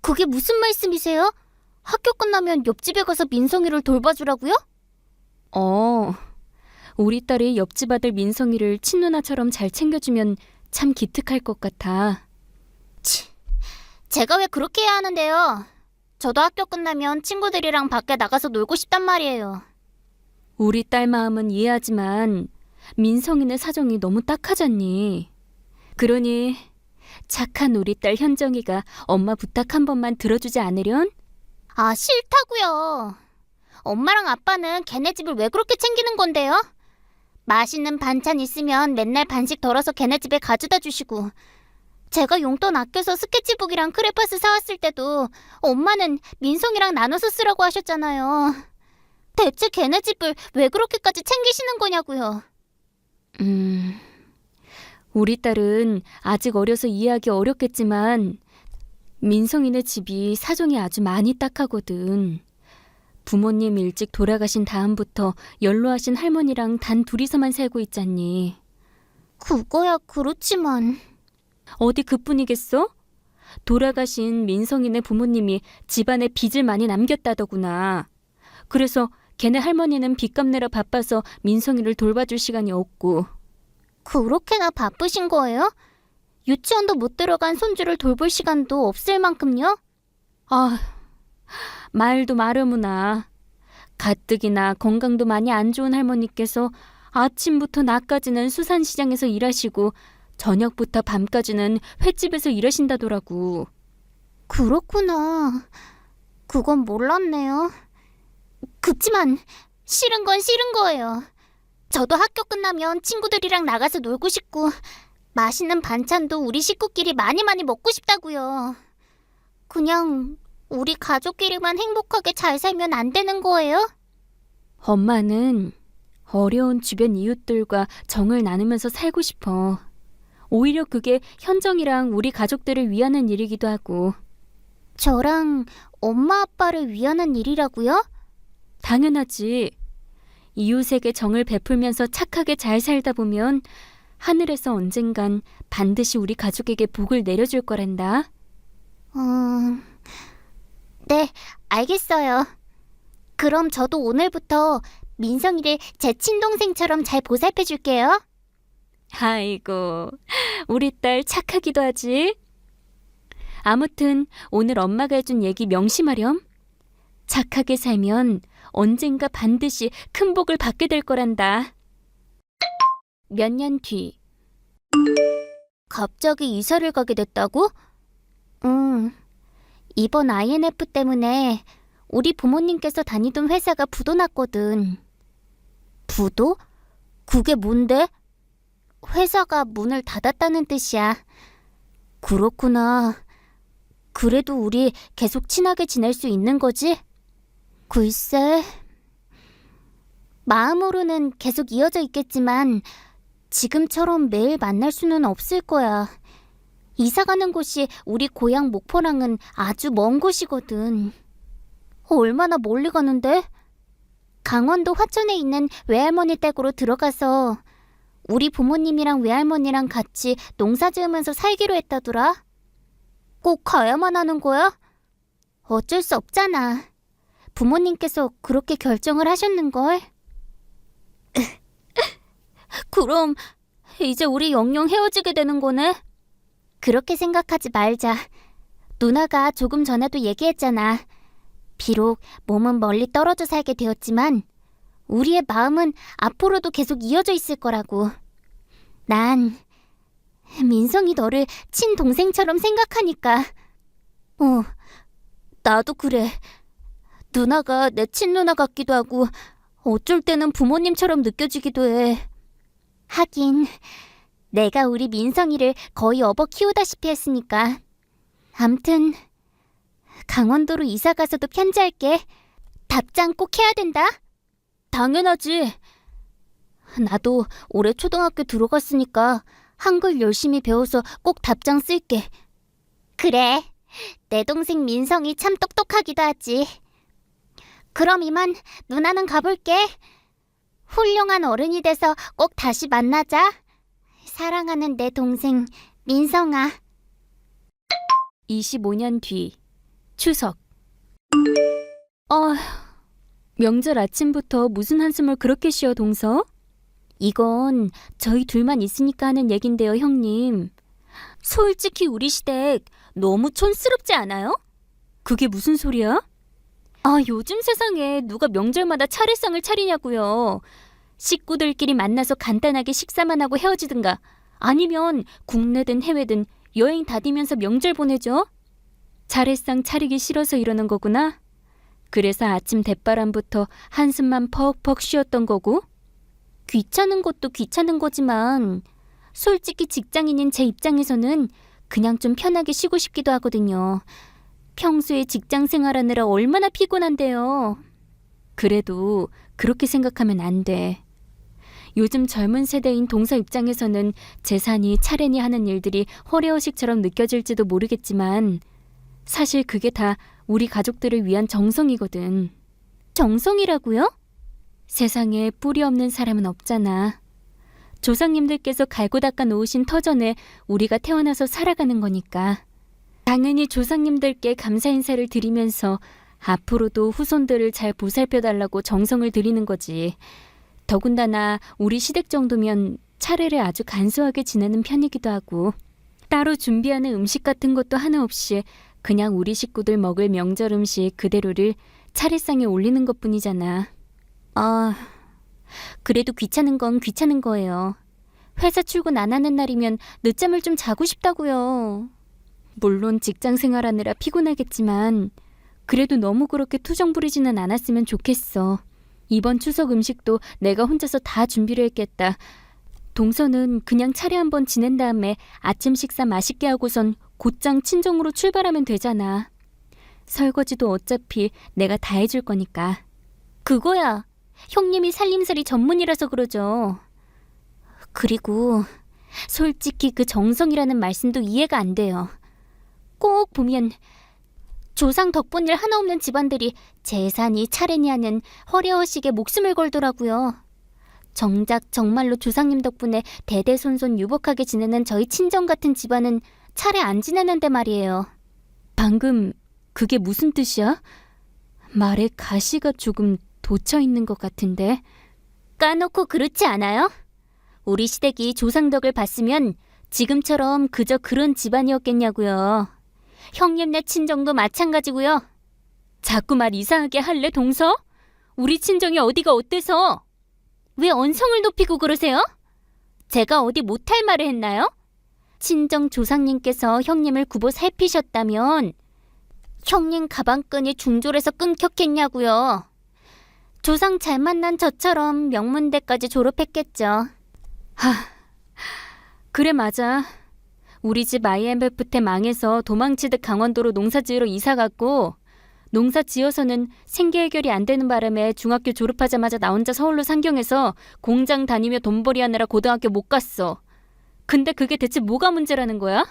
그게 무슨 말씀이세요? 학교 끝나면 옆집에 가서 민성이를 돌봐주라고요? 어, 우리 딸이 옆집 아들 민성이를 친누나처럼 잘 챙겨주면 참 기특할 것 같아. 제가 왜 그렇게 해야 하는데요? 저도 학교 끝나면 친구들이랑 밖에 나가서 놀고 싶단 말이에요. 우리 딸 마음은 이해하지만 민성이네 사정이 너무 딱하잖니. 그러니 착한 우리 딸 현정이가 엄마 부탁 한 번만 들어주지 않으련? 아, 싫다고요. 엄마랑 아빠는 걔네 집을 왜 그렇게 챙기는 건데요? 맛있는 반찬 있으면 맨날 반씩 덜어서 걔네 집에 가져다 주시고 제가 용돈 아껴서 스케치북이랑 크레파스 사왔을 때도 엄마는 민성이랑 나눠서 쓰라고 하셨잖아요. 대체 걔네 집을 왜 그렇게까지 챙기시는 거냐고요. 음, 우리 딸은 아직 어려서 이해하기 어렵겠지만 민성이네 집이 사정이 아주 많이 딱하거든. 부모님 일찍 돌아가신 다음부터 연로하신 할머니랑 단 둘이서만 살고 있잖니. 그거야 그렇지만 어디 그뿐이겠어? 돌아가신 민성이네 부모님이 집안에 빚을 많이 남겼다더구나. 그래서 걔네 할머니는 빚 갚느라 바빠서 민성이를 돌봐줄 시간이 없고 그렇게나 바쁘신 거예요? 유치원도 못 들어간 손주를 돌볼 시간도 없을 만큼요? 아, 말도 마르무나. 가뜩이나 건강도 많이 안 좋은 할머니께서 아침부터 낮까지는 수산시장에서 일하시고 저녁부터 밤까지는 횟집에서 일하신다더라고. 그렇구나. 그건 몰랐네요. 그치만 싫은 건 싫은 거예요. 저도 학교 끝나면 친구들이랑 나가서 놀고 싶고 맛있는 반찬도 우리 식구끼리 많이 많이 먹고 싶다고요. 그냥 우리 가족끼리만 행복하게 잘 살면 안 되는 거예요? 엄마는 어려운 주변 이웃들과 정을 나누면서 살고 싶어. 오히려 그게 현정이랑 우리 가족들을 위하는 일이기도 하고. 저랑 엄마 아빠를 위하는 일이라고요? 당연하지. 이웃에게 정을 베풀면서 착하게 잘 살다 보면 하늘에서 언젠간 반드시 우리 가족에게 복을 내려줄 거란다. 음, 네, 알겠어요. 그럼 저도 오늘부터 민성이를 제 친동생처럼 잘 보살펴 줄게요. 아이고, 우리 딸 착하기도 하지. 아무튼 오늘 엄마가 해준 얘기 명심하렴. 착하게 살면 언젠가 반드시 큰 복을 받게 될 거란다. 몇 년 뒤. 갑자기 이사를 가게 됐다고? 응. 이번 INF 때문에 우리 부모님께서 다니던 회사가 부도 났거든. 부도? 그게 뭔데? 회사가 문을 닫았다는 뜻이야. 그렇구나. 그래도 우리 계속 친하게 지낼 수 있는 거지? 글쎄. 마음으로는 계속 이어져 있겠지만 지금처럼 매일 만날 수는 없을 거야. 이사 가는 곳이 우리 고향 목포랑은 아주 먼 곳이거든. 얼마나 멀리 가는데? 강원도 화천에 있는 외할머니 댁으로 들어가서 우리 부모님이랑 외할머니랑 같이 농사 지으면서 살기로 했다더라. 꼭 가야만 하는 거야? 어쩔 수 없잖아. 부모님께서 그렇게 결정을 하셨는걸. 그럼 이제 우리 영영 헤어지게 되는 거네? 그렇게 생각하지 말자. 누나가 조금 전에도 얘기했잖아. 비록 몸은 멀리 떨어져 살게 되었지만 우리의 마음은 앞으로도 계속 이어져 있을 거라고. 난 민성이 너를 친동생처럼 생각하니까. 어, 나도 그래. 누나가 내 친누나 같기도 하고 어쩔 때는 부모님처럼 느껴지기도 해. 하긴 내가 우리 민성이를 거의 업어 키우다시피 했으니까. 암튼 강원도로 이사 가서도 편지할게. 답장 꼭 해야 된다. 당연하지. 나도 올해 초등학교 들어갔으니까 한글 열심히 배워서 꼭 답장 쓸게. 그래. 내 동생 민성이 참 똑똑하기도 하지. 그럼 이만 누나는 가볼게. 훌륭한 어른이 돼서 꼭 다시 만나자. 사랑하는 내 동생 민성아. 25년 뒤. 추석. 어, 명절 아침부터 무슨 한숨을 그렇게 쉬어 동서? 이건 저희 둘만 있으니까 하는 얘긴데요, 형님. 솔직히 우리 시댁 너무 촌스럽지 않아요? 그게 무슨 소리야? 아, 요즘 세상에 누가 명절마다 차례상을 차리냐고요. 식구들끼리 만나서 간단하게 식사만 하고 헤어지든가 아니면 국내든 해외든 여행 다니면서 명절 보내죠. 차례상 차리기 싫어서 이러는 거구나. 그래서 아침 대바람부터 한숨만 퍽퍽 쉬었던 거고. 귀찮은 것도 귀찮은 거지만 솔직히 직장인인 제 입장에서는 그냥 좀 편하게 쉬고 싶기도 하거든요. 평소에 직장 생활하느라 얼마나 피곤한데요. 그래도 그렇게 생각하면 안 돼. 요즘 젊은 세대인 동서 입장에서는 재산이 차례니 하는 일들이 허례허식처럼 느껴질지도 모르겠지만 사실 그게 다 우리 가족들을 위한 정성이거든. 정성이라고요? 세상에 뿌리 없는 사람은 없잖아. 조상님들께서 갈고 닦아 놓으신 터전에 우리가 태어나서 살아가는 거니까. 당연히 조상님들께 감사 인사를 드리면서 앞으로도 후손들을 잘 보살펴 달라고 정성을 드리는 거지. 더군다나 우리 시댁 정도면 차례를 아주 간소하게 지내는 편이기도 하고 따로 준비하는 음식 같은 것도 하나 없이 그냥 우리 식구들 먹을 명절 음식 그대로를 차례상에 올리는 것뿐이잖아. 아, 그래도 귀찮은 건 귀찮은 거예요. 회사 출근 안 하는 날이면 늦잠을 좀 자고 싶다고요. 물론 직장 생활하느라 피곤하겠지만 그래도 너무 그렇게 투정 부리지는 않았으면 좋겠어. 이번 추석 음식도 내가 혼자서 다 준비를 했겠다. 동서는 그냥 차례 한번 지낸 다음에 아침 식사 맛있게 하고선 곧장 친정으로 출발하면 되잖아. 설거지도 어차피 내가 다 해줄 거니까. 그거야. 형님이 살림살이 전문이라서 그러죠. 그리고 솔직히 그 정성이라는 말씀도 이해가 안 돼요. 꼭 보면 조상 덕분일 하나 없는 집안들이 재산이 차례니 하는 허례허식에 목숨을 걸더라고요. 정작 정말로 조상님 덕분에 대대손손 유복하게 지내는 저희 친정 같은 집안은 차례 안 지내는데 말이에요. 방금 그게 무슨 뜻이야? 말에 가시가 조금 돋쳐 있는 것 같은데. 까놓고 그렇지 않아요? 우리 시댁이 조상덕을 봤으면 지금처럼 그저 그런 집안이었겠냐고요. 형님네 친정도 마찬가지고요. 자꾸 말 이상하게 할래, 동서? 우리 친정이 어디가 어때서? 왜 언성을 높이고 그러세요? 제가 어디 못할 말을 했나요? 친정 조상님께서 형님을 굽어 살피셨다면 형님 가방끈이 중졸에서 끊겼겠냐고요. 조상 잘 만난 저처럼 명문대까지 졸업했겠죠. 그래, 맞아. 우리 집 IMF 때 망해서 도망치듯 강원도로 농사 지으러 이사 갔고, 농사 지어서는 생계 해결이 안 되는 바람에 중학교 졸업하자마자 나 혼자 서울로 상경해서 공장 다니며 돈벌이 하느라 고등학교 못 갔어. 근데 그게 대체 뭐가 문제라는 거야?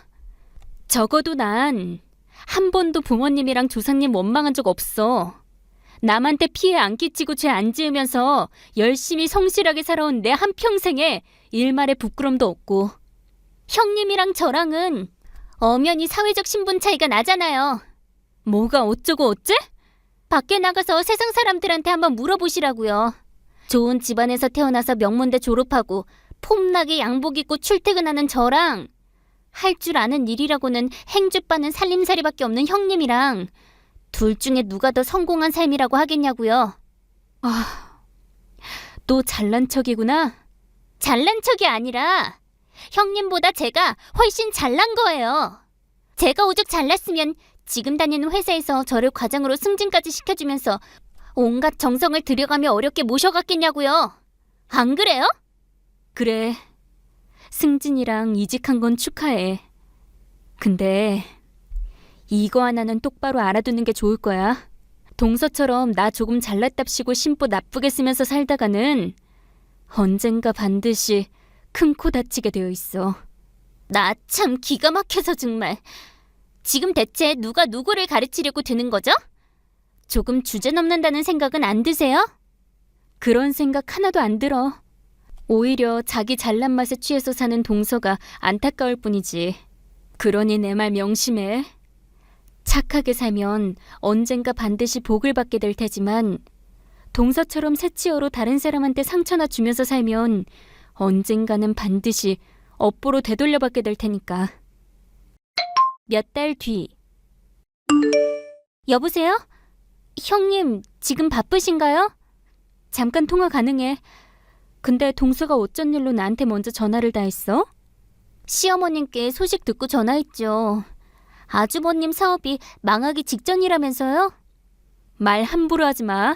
적어도 난 한 번도 부모님이랑 조상님 원망한 적 없어. 남한테 피해 안 끼치고 죄 안 지으면서 열심히 성실하게 살아온 내 한평생에 일말의 부끄럼도 없고. 형님이랑 저랑은 엄연히 사회적 신분 차이가 나잖아요. 뭐가 어쩌고 어째? 밖에 나가서 세상 사람들한테 한번 물어보시라고요. 좋은 집안에서 태어나서 명문대 졸업하고 폼나게 양복 입고 출퇴근하는 저랑 할 줄 아는 일이라고는 행주 빠는 살림살이밖에 없는 형님이랑 둘 중에 누가 더 성공한 삶이라고 하겠냐고요. 또 잘난 척이구나. 잘난 척이 아니라 형님보다 제가 훨씬 잘난 거예요. 제가 오죽 잘났으면 지금 다니는 회사에서 저를 과장으로 승진까지 시켜주면서 온갖 정성을 들여가며 어렵게 모셔갔겠냐고요. 안 그래요? 그래. 승진이랑 이직한 건 축하해. 근데 이거 하나는 똑바로 알아두는 게 좋을 거야. 동서처럼 나 조금 잘났답시고 심보 나쁘게 쓰면서 살다가는 언젠가 반드시 큰 코 다치게 되어 있어. 나 참 기가 막혀서 정말. 지금 대체 누가 누구를 가르치려고 드는 거죠? 조금 주제넘는다는 생각은 안 드세요? 그런 생각 하나도 안 들어. 오히려 자기 잘난 맛에 취해서 사는 동서가 안타까울 뿐이지. 그러니 내 말 명심해. 착하게 살면 언젠가 반드시 복을 받게 될 테지만 동서처럼 새치어로 다른 사람한테 상처나 주면서 살면 언젠가는 반드시 업보로 되돌려받게 될 테니까. 몇 달 뒤. 여보세요? 형님, 지금 바쁘신가요? 잠깐 통화 가능해. 근데 동서가 어쩐 일로 나한테 먼저 전화를 다 했어? 시어머님께 소식 듣고 전화했죠. 아주버님 사업이 망하기 직전이라면서요? 말 함부로 하지 마.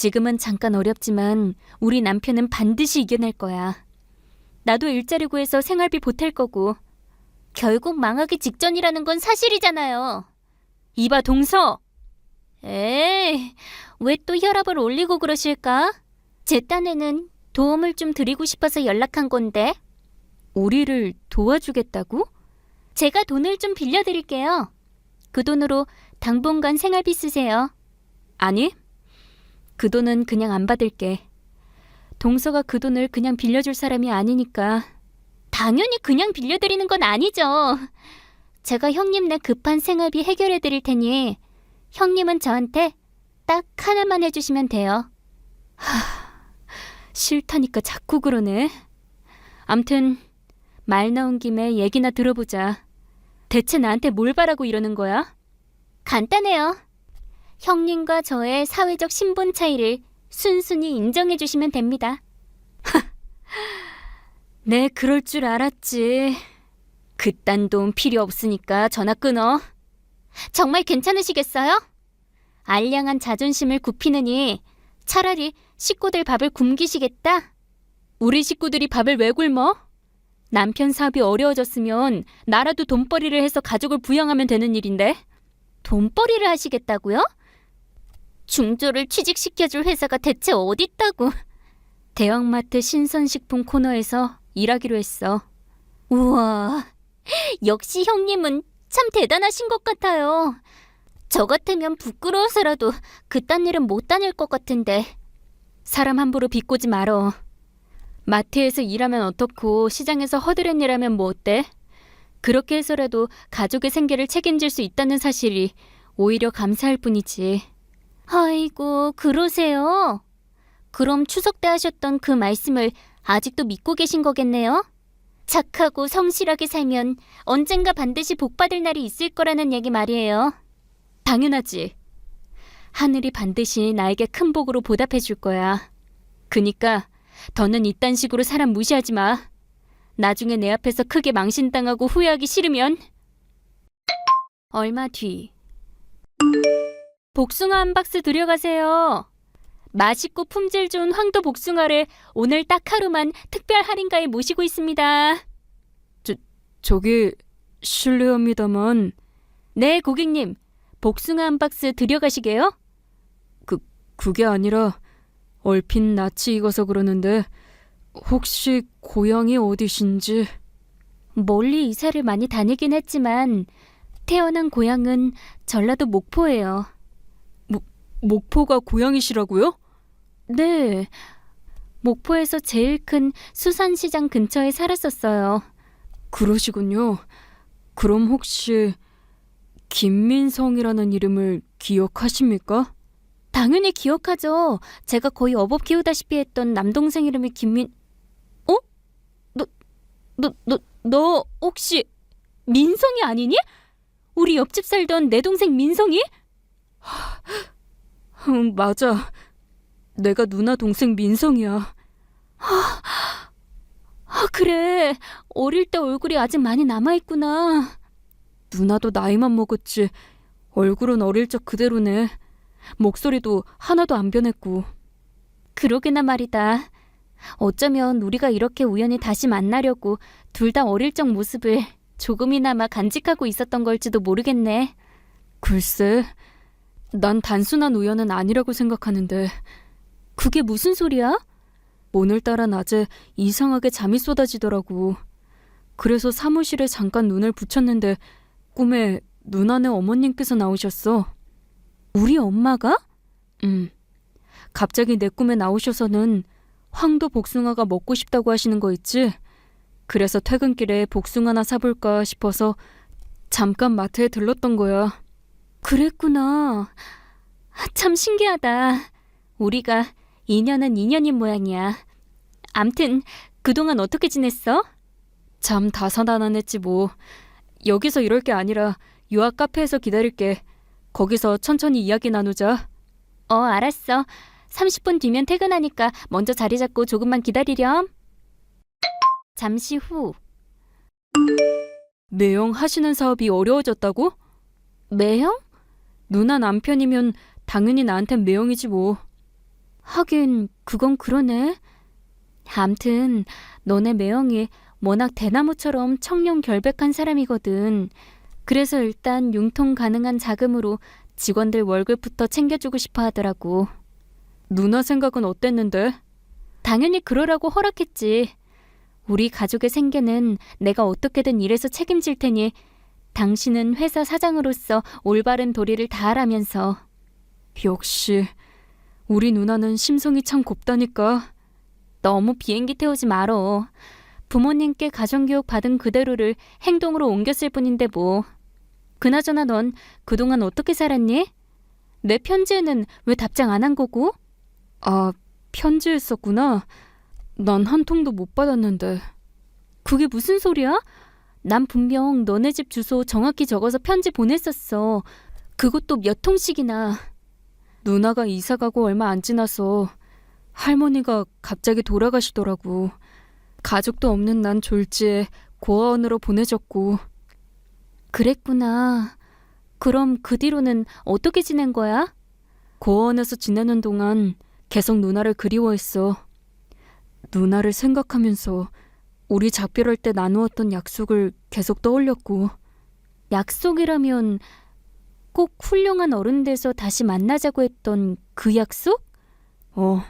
지금은 잠깐 어렵지만 우리 남편은 반드시 이겨낼 거야. 나도 일자리 구해서 생활비 보탤 거고. 결국 망하기 직전이라는 건 사실이잖아요. 이봐 동서. 에이, 왜 또 혈압을 올리고 그러실까? 제 딴에는 도움을 좀 드리고 싶어서 연락한 건데. 우리를 도와주겠다고? 제가 돈을 좀 빌려드릴게요. 그 돈으로 당분간 생활비 쓰세요. 아니. 그 돈은 그냥 안 받을게. 동서가 그 돈을 그냥 빌려줄 사람이 아니니까. 당연히 그냥 빌려드리는 건 아니죠. 제가 형님네 급한 생활비 해결해 드릴 테니 형님은 저한테 딱 하나만 해주시면 돼요. 싫다니까 자꾸 그러네. 암튼 말 나온 김에 얘기나 들어보자. 대체 나한테 뭘 바라고 이러는 거야? 간단해요. 형님과 저의 사회적 신분 차이를 순순히 인정해 주시면 됩니다. 네, 그럴 줄 알았지. 그딴 돈 필요 없으니까 전화 끊어. 정말 괜찮으시겠어요? 알량한 자존심을 굽히느니 차라리 식구들 밥을 굶기시겠다? 우리 식구들이 밥을 왜 굶어? 남편 사업이 어려워졌으면 나라도 돈벌이를 해서 가족을 부양하면 되는 일인데. 돈벌이를 하시겠다고요? 중조를 취직시켜줄 회사가 대체 어딨다고? 대형마트 신선식품 코너에서 일하기로 했어. 우와, 역시 형님은 참 대단하신 것 같아요. 저 같으면 부끄러워서라도 그딴 일은 못 다닐 것 같은데. 사람 함부로 비꼬지 말어. 마트에서 일하면 어떻고 시장에서 허드렛 일하면 뭐 어때? 그렇게 해서라도 가족의 생계를 책임질 수 있다는 사실이 오히려 감사할 뿐이지. 아이고, 그러세요? 그럼 추석 때 하셨던 그 말씀을 아직도 믿고 계신 거겠네요? 착하고 성실하게 살면 언젠가 반드시 복받을 날이 있을 거라는 얘기 말이에요. 당연하지. 하늘이 반드시 나에게 큰 복으로 보답해 줄 거야. 그니까 더는 이딴 식으로 사람 무시하지 마. 나중에 내 앞에서 크게 망신당하고 후회하기 싫으면 얼마 뒤 복숭아 한 박스 들여가세요. 맛있고 품질 좋은 황도 복숭아를 오늘 딱 하루만 특별 할인가에 모시고 있습니다. 저, 저기 실례합니다만 네, 고객님. 복숭아 한 박스 들여가시게요? 그, 그게 아니라 얼핏 낯이 익어서 그러는데 혹시 고향이 어디신지? 멀리 이사를 많이 다니긴 했지만 태어난 고향은 전라도 목포예요. 목포가 고향이시라고요? 네. 목포에서 제일 큰 수산시장 근처에 살았었어요. 그러시군요. 그럼 혹시 김민성이라는 이름을 기억하십니까? 당연히 기억하죠. 제가 거의 어법 키우다시피 했던 남동생 이름이 김민... 어? 너, 너, 너, 너 혹시 민성이 아니니? 우리 옆집 살던 내 동생 민성이? 응, 맞아. 내가 누나 동생 민성이야. 아, 그래. 어릴 때 얼굴이 아직 많이 남아있구나. 누나도 나이만 먹었지. 얼굴은 어릴 적 그대로네. 목소리도 하나도 안 변했고. 그러게나 말이다. 어쩌면 우리가 이렇게 우연히 다시 만나려고 둘 다 어릴 적 모습을 조금이나마 간직하고 있었던 걸지도 모르겠네. 글쎄, 난 단순한 우연은 아니라고 생각하는데 그게 무슨 소리야? 오늘따라 낮에 이상하게 잠이 쏟아지더라고. 그래서 사무실에 잠깐 눈을 붙였는데 꿈에 누나네 어머님께서 나오셨어. 우리 엄마가? 음. 갑자기 내 꿈에 나오셔서는 황도 복숭아가 먹고 싶다고 하시는 거 있지? 그래서 퇴근길에 복숭아나 사볼까 싶어서 잠깐 마트에 들렀던 거야. 그랬구나. 참 신기하다. 우리가 인연은 인연인 모양이야. 암튼 그동안 어떻게 지냈어? 잠 다사다난했지 뭐. 여기서 이럴 게 아니라 유학 카페에서 기다릴게. 거기서 천천히 이야기 나누자. 어, 알았어. 30분 뒤면 퇴근하니까 먼저 자리 잡고 조금만 기다리렴. 잠시 후. 매형 하시는 사업이 어려워졌다고? 매형? 누나 남편이면 당연히 나한텐 매형이지 뭐. 하긴 그건 그러네. 암튼 너네 매형이 워낙 대나무처럼 청렴 결백한 사람이거든. 그래서 일단 융통 가능한 자금으로 직원들 월급부터 챙겨주고 싶어 하더라고. 누나 생각은 어땠는데? 당연히 그러라고 허락했지. 우리 가족의 생계는 내가 어떻게든 일해서 책임질 테니 당신은 회사 사장으로서 올바른 도리를 다하라면서. 역시 우리 누나는 심성이 참 곱다니까. 너무 비행기 태우지 말어. 부모님께 가정교육 받은 그대로를 행동으로 옮겼을 뿐인데 뭐. 그나저나 넌 그동안 어떻게 살았니? 내 편지에는 왜 답장 안 한 거고? 아, 편지했었구나. 난 한 통도 못 받았는데. 그게 무슨 소리야? 난 분명 너네 집 주소 정확히 적어서 편지 보냈었어. 그것도 몇 통씩이나. 누나가 이사 가고 얼마 안 지나서 할머니가 갑자기 돌아가시더라고. 가족도 없는 난 졸지에 고아원으로 보내졌고. 그랬구나. 그럼 그 뒤로는 어떻게 지낸 거야? 고아원에서 지내는 동안 계속 누나를 그리워했어. 누나를 생각하면서 우리 작별할 때 나누었던 약속을 계속 떠올렸고. 약속이라면 꼭 훌륭한 어른 돼서 다시 만나자고 했던 그 약속? 어.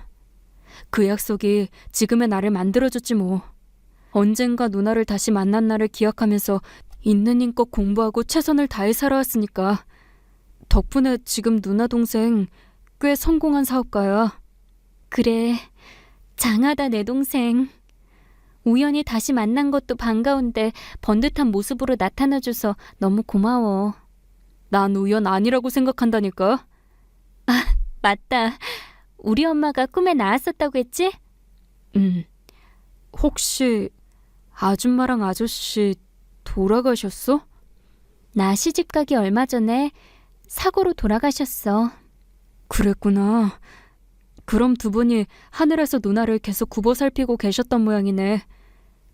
그 약속이 지금의 나를 만들어줬지 뭐. 언젠가 누나를 다시 만난 날을 기약하면서 있는 힘껏 공부하고 최선을 다해 살아왔으니까. 덕분에 지금 누나 동생 꽤 성공한 사업가야. 그래. 장하다 내 동생. 우연히 다시 만난 것도 반가운데 번듯한 모습으로 나타나줘서 너무 고마워. 난 우연 아니라고 생각한다니까. 아, 맞다. 우리 엄마가 꿈에 나왔었다고 했지? 음. 혹시 아줌마랑 아저씨 돌아가셨어? 나 시집 가기 얼마 전에 사고로 돌아가셨어. 그랬구나. 그럼 두 분이 하늘에서 누나를 계속 굽어 살피고 계셨던 모양이네.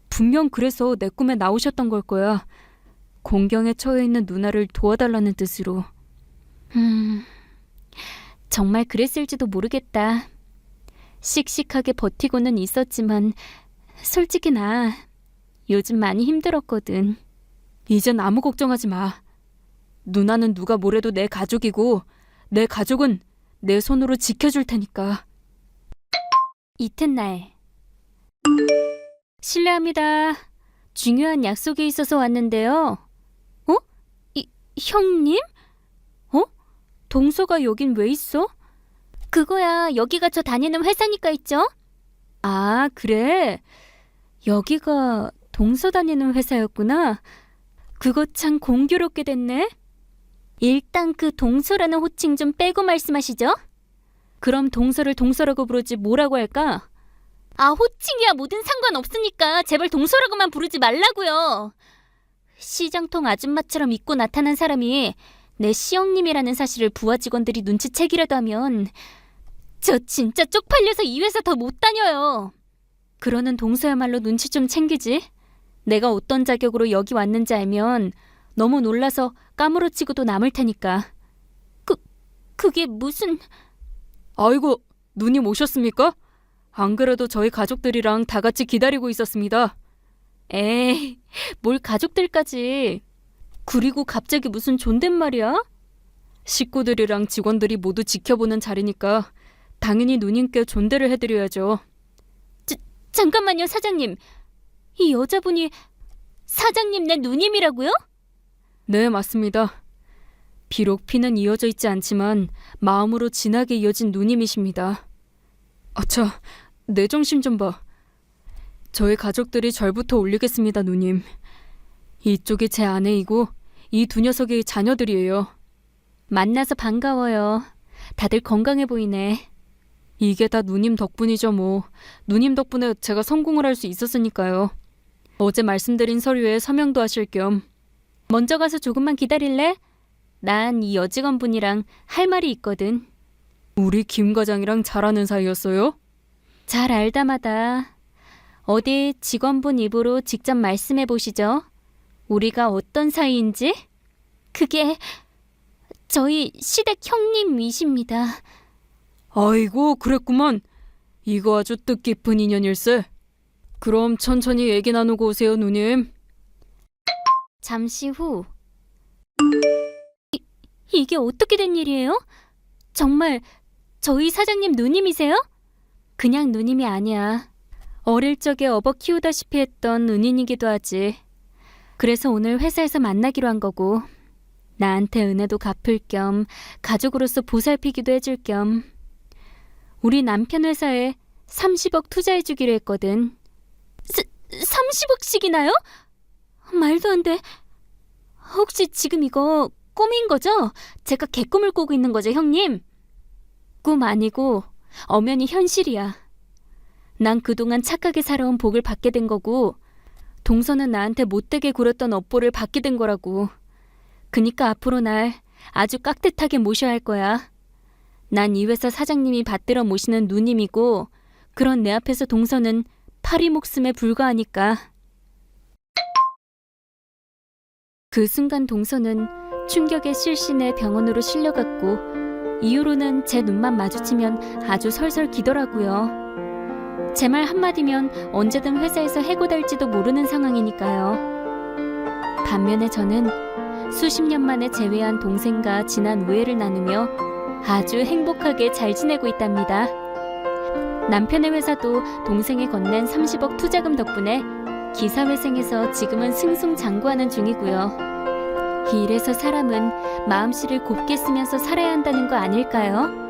분명 그래서 내 꿈에 나오셨던 걸 거야. 공경에 처해 있는 누나를 도와달라는 뜻으로. 음, 정말 그랬을지도 모르겠다. 씩씩하게 버티고는 있었지만, 솔직히 나 요즘 많이 힘들었거든. 이젠 아무 걱정하지 마. 누나는 누가 뭐래도 내 가족이고, 내 가족은 내 손으로 지켜줄 테니까. 이튿날. 실례합니다. 중요한 약속이 있어서 왔는데요. 어? 이, 형님? 어? 동서가 여긴 왜 있어? 그거야, 여기가 저 다니는 회사니까 있죠? 아, 그래? 여기가 동서 다니는 회사였구나. 그거 참 공교롭게 됐네. 일단 그 동서라는 호칭 좀 빼고 말씀하시죠. 그럼 동서를 동서라고 부르지 뭐라고 할까? 아, 호칭이야 뭐든 상관없으니까 제발 동서라고만 부르지 말라고요. 시장통 아줌마처럼 입고 나타난 사람이 내 시영님이라는 사실을 부하 직원들이 눈치채기라도 하면 저 진짜 쪽팔려서 이 회사 더 못 다녀요. 그러는 동서야말로 눈치 좀 챙기지. 내가 어떤 자격으로 여기 왔는지 알면 너무 놀라서 까무러치고도 남을 테니까. 그, 그게 무슨... 아이고, 누님 오셨습니까? 안 그래도 저희 가족들이랑 다 같이 기다리고 있었습니다. 에이, 뭘 가족들까지. 그리고 갑자기 무슨 존댓말이야? 식구들이랑 직원들이 모두 지켜보는 자리니까 당연히 누님께 존대를 해드려야죠. 자, 잠깐만요, 사장님. 이 여자분이 사장님 내 누님이라고요? 네, 맞습니다. 비록 피는 이어져 있지 않지만 마음으로 진하게 이어진 누님이십니다. 아차, 내 정신 좀 봐. 저희 가족들이 절부터 올리겠습니다, 누님. 이쪽이 제 아내이고 이 두 녀석이 자녀들이에요. 만나서 반가워요. 다들 건강해 보이네. 이게 다 누님 덕분이죠, 뭐. 누님 덕분에 제가 성공을 할 수 있었으니까요. 어제 말씀드린 서류에 서명도 하실 겸. 먼저 가서 조금만 기다릴래? 난 이 여직원분이랑 할 말이 있거든. 우리 김 과장이랑 잘하는 사이였어요? 잘 알다마다. 어디 직원분 입으로 직접 말씀해 보시죠. 우리가 어떤 사이인지? 그게 저희 시댁 형님이십니다. 아이고, 그랬구만. 이거 아주 뜻깊은 인연일세. 그럼 천천히 얘기 나누고 오세요, 누님. 잠시 후 이, 이게 어떻게 된 일이에요? 정말 저희 사장님 누님이세요? 그냥 누님이 아니야. 어릴 적에 업어 키우다시피 했던 은인이기도 하지. 그래서 오늘 회사에서 만나기로 한 거고, 나한테 은혜도 갚을 겸, 가족으로서 보살피기도 해줄 겸, 우리 남편 회사에 30억 투자해 주기로 했거든. 30억씩이나요? 말도 안 돼. 혹시 지금 이거 꿈인 거죠? 제가 개꿈을 꾸고 있는 거죠, 형님? 꿈 아니고 엄연히 현실이야. 난 그동안 착하게 살아온 복을 받게 된 거고, 동서는 나한테 못되게 굴었던 업보를 받게 된 거라고. 그니까 앞으로 날 아주 깍듯하게 모셔야 할 거야. 난 이 회사 사장님이 받들어 모시는 누님이고, 그런 내 앞에서 동서는 파리 목숨에 불과하니까. 그 순간 동서는 충격에 실신해 병원으로 실려갔고, 이후로는 제 눈만 마주치면 아주 설설 기더라고요. 제 말 한마디면 언제든 회사에서 해고될지도 모르는 상황이니까요. 반면에 저는 수십 년 만에 재회한 동생과 진한 우애를 나누며 아주 행복하게 잘 지내고 있답니다. 남편의 회사도 동생이 건넨 30억 투자금 덕분에 기사회생해서 지금은 승승장구하는 중이고요. 이래서 사람은 마음씨를 곱게 쓰면서 살아야 한다는 거 아닐까요?